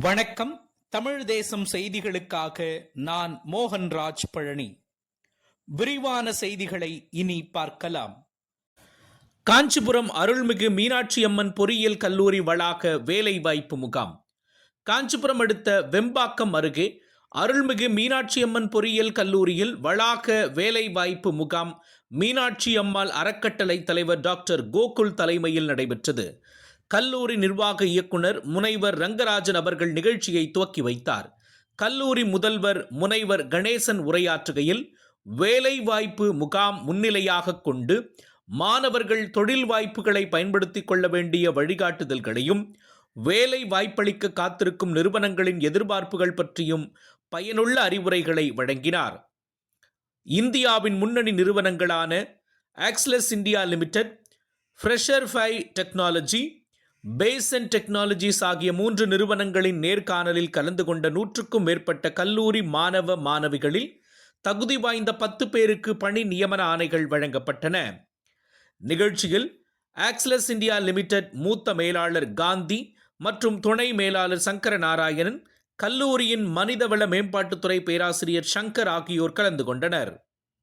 வணக்கம். தமிழ் தேசம் செய்திகளுக்காக நான் மோகன்ராஜ் பழனி. விரிவான செய்திகளை இனி பார்க்கலாம். காஞ்சிபுரம் அருள்மிகு மீனாட்சி அம்மன் பொறியியல் கல்லூரி வளாக வேலைவாய்ப்பு முகாம். காஞ்சிபுரம் அடுத்த வெம்பாக்கம் அருகே அருள்மிகு மீனாட்சி அம்மன் பொறியியல் கல்லூரியில் வளாக வேலைவாய்ப்பு முகாம் மீனாட்சி அம்மாள் அறக்கட்டளை தலைவர் டாக்டர் கோகுல் தலைமையில் நடைபெற்றது. கல்லூரி நிர்வாக இயக்குனர் முனைவர் ரங்கராஜன் அவர்கள் நிகழ்ச்சியை துவக்கி வைத்தார். கல்லூரி முதல்வர் முனைவர் கணேசன் உரையாற்றுகையில் வேலைவாய்ப்பு முகாம் முன்னிலையாக கொண்டு மாணவர்கள் தொழில் வாய்ப்புகளை பயன்படுத்திக் கொள்ள வேண்டிய வழிகாட்டுதல்களையும் வேலை வாய்ப்பளிக்க காத்திருக்கும் நிறுவனங்களின் எதிர்பார்ப்புகள் பற்றியும் பயனுள்ள அறிவுரைகளை வழங்கினார். இந்தியாவின் முன்னணி நிறுவனங்களான ஆக்ஸ்லஸ் India limited fresher five technology பேசன் டெக்னாலஜிஸ் ஆகிய மூன்று நிறுவனங்களின் நேர்காணலில் கலந்து கொண்ட நூற்றுக்கும் மேற்பட்ட கல்லூரி மாணவ மாணவிகளில் தகுதி வாய்ந்த பத்து பேருக்கு பணி நியமன ஆணைகள் வழங்கப்பட்டன. நிகழ்ச்சியில் ஆக்ஸ்லஸ் இந்தியா லிமிடெட் மூத்த மேலாளர் காந்தி மற்றும் துணை மேலாளர் சங்கர நாராயணன் கல்லூரியின் மனிதவள மேம்பாட்டுத்துறை பேராசிரியர் சங்கர் ஆகியோர் கலந்து கொண்டனர்.